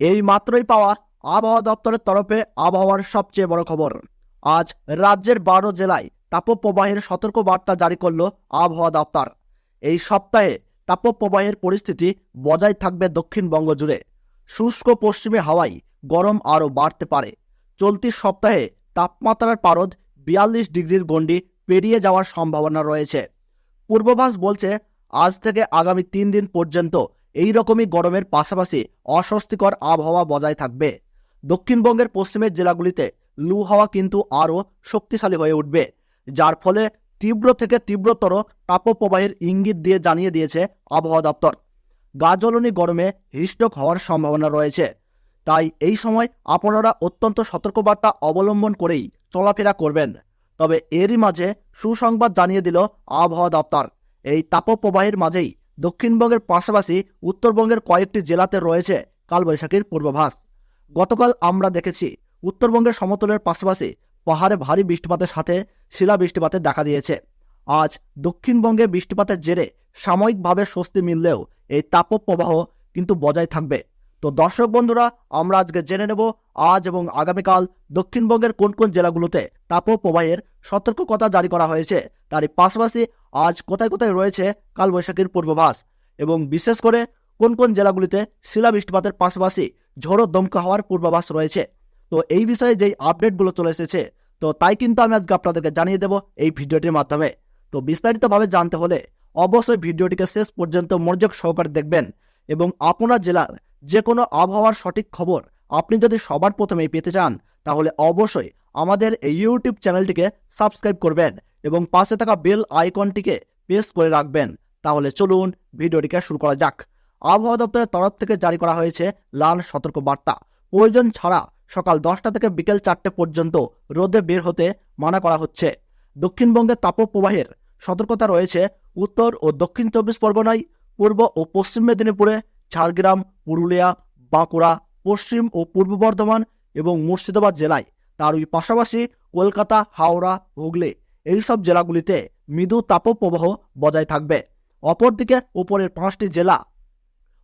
এই মাত্রই পাওয়া আবহাওয়া দপ্তরের তরফে আবহাওয়ার সবচেয়ে বড় খবর। আজ রাজ্যের বারো জেলায় তাপপ্রবাহের সতর্ক বার্তা জারি করল আবহাওয়া দপ্তর। এই সপ্তাহে তাপপ্রবাহের পরিস্থিতি বজায় থাকবে দক্ষিণবঙ্গ জুড়ে। শুষ্ক পশ্চিমে হাওয়ায় গরম আরও বাড়তে পারে। চলতি সপ্তাহে তাপমাত্রার পারদ বিয়াল্লিশ ডিগ্রির গণ্ডি পেরিয়ে যাওয়ার সম্ভাবনা রয়েছে। পূর্বাভাস বলছে, আজ থেকে আগামী তিন দিন পর্যন্ত এই রকমই গরমের পাশাপাশি অস্বস্তিকর আবহাওয়া বজায় থাকবে। দক্ষিণবঙ্গের পশ্চিমের জেলাগুলিতে লু হাওয়া কিন্তু আরও শক্তিশালী হয়ে উঠবে, যার ফলে তীব্র থেকে তীব্রতর তাপপ্রবাহের ইঙ্গিত দিয়ে জানিয়ে দিয়েছে আবহাওয়া দপ্তর। গাজলনি গরমে হিস্ট্রোক হওয়ার সম্ভাবনা রয়েছে, তাই এই সময় আপনারা অত্যন্ত সতর্কবার্তা অবলম্বন করেই চলাফেরা করবেন। তবে এরই মাঝে সুসংবাদ জানিয়ে দিল আবহাওয়া দপ্তর, এই তাপপ্রবাহের মাঝেই দক্ষিণবঙ্গের পাশাপাশি উত্তরবঙ্গের কয়েকটি জেলাতে রয়েছে কালবৈশাখীর পূর্বাভাস। গতকাল আমরা দেখেছি উত্তরবঙ্গের সমতলের পাশাপাশি পাহাড়ে ভারী বৃষ্টিপাতের সাথে শিলা বৃষ্টিপাতের দেখা দিয়েছে। আজ দক্ষিণবঙ্গে বৃষ্টিপাতের জেরে সাময়িকভাবে স্বস্তি মিললেও এই তাপপ্রবাহ কিন্তু বজায় থাকবে। তো দর্শক বন্ধুরা, আমরা আজকে জেনে নেব আজ এবং আগামীকাল দক্ষিণবঙ্গের কোন কোন জেলাগুলোতে তাপপ্রবাহের সতর্কতা জারি করা হয়েছে। তারই পাশাপাশি আজ কোথায় কোথায় রয়েছে কালবৈশাখীর পূর্বাভাস এবং বিশেষ করে কোন কোন জেলাগুলিতে শিলা বৃষ্টিপাতের পাশাপাশি ঝোড়ো দমকা হওয়ার পূর্বাভাস রয়েছে। তো এই বিষয়ে যেই আপডেটগুলো চলে এসেছে, তো তাই কিন্তু আমি আজকে আপনাদেরকে জানিয়ে দেব এই ভিডিওটির মাধ্যমে। তো বিস্তারিতভাবে জানতে হলে অবশ্যই ভিডিওটিকে শেষ পর্যন্ত মনোযোগ সহকারে দেখবেন এবং আপনার জেলার যে কোনো আবহাওয়ার সঠিক খবর আপনি যদি সবার প্রথমেই পেতে চান, তাহলে অবশ্যই আমাদের এই ইউটিউব চ্যানেলটিকে সাবস্ক্রাইব করবেন এবং পাশে থাকা বেল আইকনটিকে প্রেস করে রাখবেন। তাহলে চলুন ভিডিওটিকে শুরু করা যাক। আবহাওয়া দপ্তরের তরফ থেকে জারি করা হয়েছে লাল সতর্ক বার্তা প্রয়োজন ছাড়া সকাল দশটা থেকে বিকেল চারটে পর্যন্ত রোদে বের হতে মানা করা হচ্ছে। দক্ষিণবঙ্গের তাপপ্রবাহের সতর্কতা রয়েছে উত্তর ও দক্ষিণ চব্বিশ পরগনায়, পূর্ব ও পশ্চিম মেদিনীপুরে ঝাড়গ্রাম, পুরুলিয়া, বাঁকুড়া, পশ্চিম ও পূর্ব বর্ধমান এবং মুর্শিদাবাদ জেলায়। তার ওই পাশাপাশি কলকাতা, হাওড়া, হুগলি এইসব জেলাগুলিতে মৃদু তাপপ্রবাহ বজায় থাকবে। অপরদিকে উপরের পাঁচটি জেলা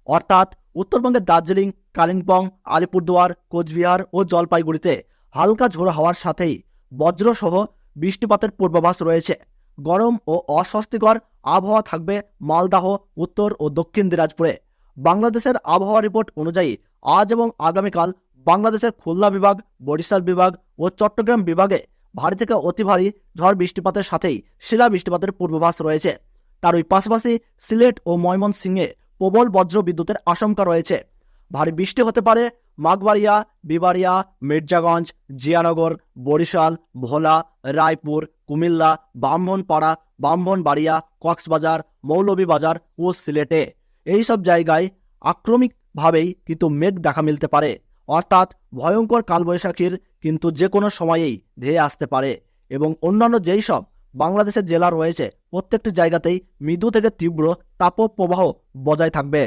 অর্থাৎ উত্তরবঙ্গের দার্জিলিং, কালিম্পং, আলিপুরদুয়ার, কোচবিহার ও জলপাইগুড়িতে হালকা ঝোড়ো হওয়ার সাথেই বজ্রসহ বৃষ্টিপাতের পূর্বাভাস রয়েছে। গরম ও অস্বস্তিকর আবহাওয়া থাকবে মালদাহ, উত্তর ও দক্ষিণ দিনাজপুরে। বাংলাদেশের আবহাওয়া রিপোর্ট অনুযায়ী আজ এবং আগামীকাল বাংলাদেশের খুলনা বিভাগ, বরিশাল বিভাগ ও চট্টগ্রাম বিভাগে ভারী থেকে অতি ভারী ঝড় বৃষ্টিপাতের সাথেই শিলা বৃষ্টিপাতের পূর্বাভাস রয়েছে। তার ওই পাশাপাশি সিলেট ও ময়মনসিংহে প্রবল বজ্র বিদ্যুতের আশঙ্কা রয়েছে। ভারী বৃষ্টি হতে পারে মাগবাড়িয়া, বিবাড়িয়া, মির্জাগঞ্জ, জিয়ানগর, বরিশাল, ভোলা, রায়পুর, কুমিল্লা, ব্রাহ্মণপাড়া, ব্রাহ্মণবাড়িয়া, কক্সবাজার, মৌলভীবাজার ও সিলেটে। এই সব জায়গায় আক্রমিকভাবেই কিন্তু মেঘ দেখা মিলতে পারে। অর্থাৎ ভয়ঙ্কর কালবৈশাখীর কিন্তু যে কোনো সময়েই ধেয়ে আসতে পারে এবং অন্যান্য যেই সব বাংলাদেশের জেলা রয়েছে, প্রত্যেকটি জায়গাতেই মৃদু থেকে তীব্র তাপপ্রবাহ বজায় থাকবে।